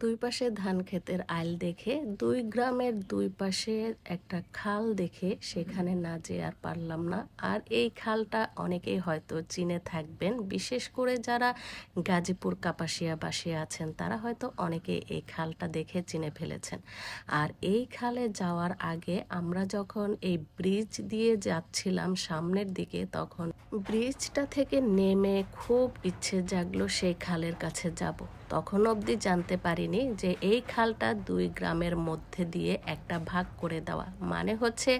দুই পাশে ধান ক্ষেতের আইল দেখে, দুই গ্রামের দুই পাশে একটা খাল দেখে সেখানে না যে আর পারলাম না। আর এই খালটা অনেকেই হয়তো চিনে থাকবেন, বিশেষ করে যারা গাজীপুর কাপাসিয়াবাসী আছেন, তারা হয়তো অনেকে এই খালটা দেখে চিনে ফেলেছেন। আর এই খালে যাওয়ার আগে আমরা যখন এই ব্রিজ দিয়ে যাচ্ছিলাম সামনের দিকে, তখন ব্রিজটা থেকে নেমে খুব ইচ্ছে জাগলো সেই খালের কাছে যাব। তখন অবধি জানতে পারিনি যে এই খালটা দুই গ্রামের মধ্যে দিয়ে একটা ভাগ করে দেওয়া। মানে হচ্ছে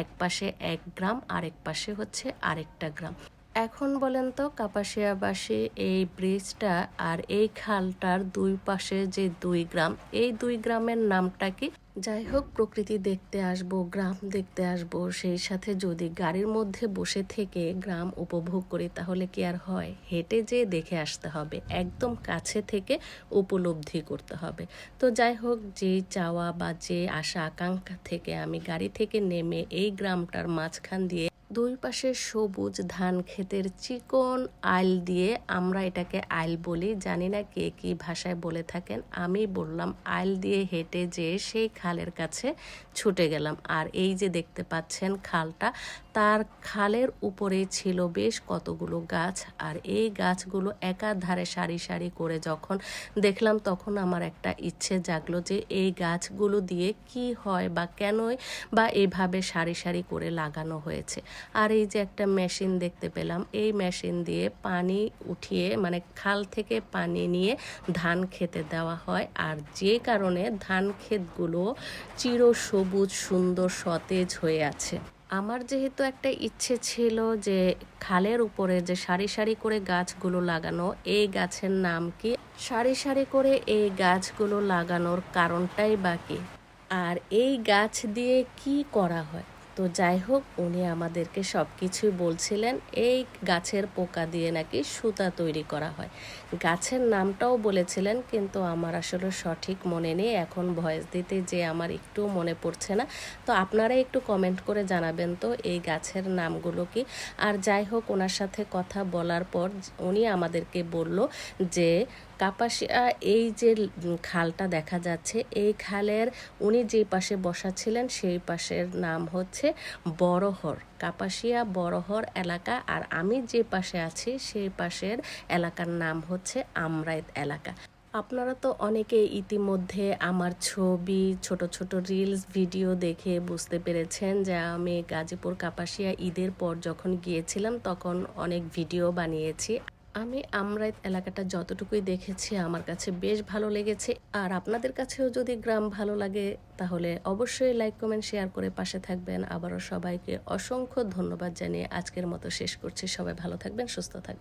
এক পাশে এক গ্রাম, আরেক পাশে হচ্ছে আরেকটা গ্রাম। এখন বলেন তো, কাপাসিয়াবাসী এই ব্রিজটা আর এই খালটার দুই পাশে যে দুই গ্রাম, এই দুই গ্রামের নামটা কি? যাই হোক, প্রকৃতি দেখতে আসব, গ্রাম দেখতে আসব, সেই সাথে যদি গাড়ির মধ্যে বসে থেকে গ্রাম উপভোগ করি, তাহলে কি আর হয়? হেঁটে যে দেখে আসতে হবে, একদম কাছে থেকে উপলব্ধি করতে হবে। তো যাই হোক, যে চাওয়া বা যে আশা, আকাঙ্ক্ষা থেকে আমি গাড়ি থেকে নেমে এই গ্রামটার মাঝখান দিয়ে দুই পাশে সবুজ ধান ক্ষেতের চিকন আইল দিয়ে আমরা এটাকে আইল বলি। জানি না কে কি ভাষায় বলে থাকেন। আমি বললাম, আইল দিয়ে হেঁটে যে সেই খালের কাছে ছুটে গেলাম। আর এই যে দেখতে পাচ্ছেন খালটা, তার খালের উপরেই ছিল বেশ কতগুলো গাছ। আর এই গাছগুলো একার ধারে সারি সারি করে যখন দেখলাম, তখন আমার একটা ইচ্ছে জাগলো যে এই গাছগুলো দিয়ে কি হয় বা কেনই বা এভাবে সারি সারি করে লাগানো হয়েছে। আর এই যে একটা মেশিন দেখতে পেলাম, এই মেশিন দিয়ে পানি উঠিয়ে মানে খাল থেকে পানি নিয়ে ধান খেতে দেওয়া হয়। আর যে কারণে ধান ক্ষেতগুলো চির সবুজ, সুন্দর, সতেজ হয়ে আছে। আমার যেহেতু একটা ইচ্ছে ছিল যে খালের উপরে যে সারি সারি করে গাছগুলো লাগানো, এই গাছের নাম কি? সারি সারি করে এই গাছগুলো লাগানোর কারণটাই বাকি আর এই গাছ দিয়ে কি করা হয়? তো যাই হোক, উনি আমাদেরকে সব কিছুই বলছিলেন, এই গাছের পোকা দিয়ে নাকি সুতা তৈরি করা হয়। গাছের নামটাও বলেছিলেন, কিন্তু আমার আসলে সঠিক মনে নেই, এখন ভয়েস দিতে যে আমার একটু মনে পড়ছে না। তো আপনারা একটু কমেন্ট করে জানাবেন তো, এই গাছের নামগুলো কি? আর যাই হোক ওনার সাথে কথা বলার পর উনি আমাদেরকে বলল যে কাপাসিয়া, এই যে খালটা দেখা যাচ্ছে, এই খালের উনি যে পাশে বসা ছিলেন, সেই পাশের নাম হচ্ছে বড়হর, কাপাসিয়া বড়হর এলাকা। আর আমি যে পাশে আছি, সেই পাশের এলাকার নাম হচ্ছে আমরাইত এলাকা। আপনারা তো অনেকে ইতিমধ্যে আমার ছবি, ছোট ছোট রিলস ভিডিও দেখে বুঝতে পেরেছেন যে আমি গাজীপুর কাপাসিয়া ঈদের পর যখন গিয়েছিলাম, তখন অনেক ভিডিও বানিয়েছি। আমি আমরাইত এলাকাটা যতটুকুই দেখেছি, আমার কাছে বেশ ভালো লেগেছে। আর আপনাদের কাছেও যদি গ্রাম ভালো লাগে, তাহলে অবশ্যই লাইক, কমেন্ট, শেয়ার করে পাশে থাকবেন। আবারও সবাইকে অসংখ্য ধন্যবাদ জানিয়ে আজকের মতো শেষ করছি। সবাই ভালো থাকবেন, সুস্থ থাকবেন।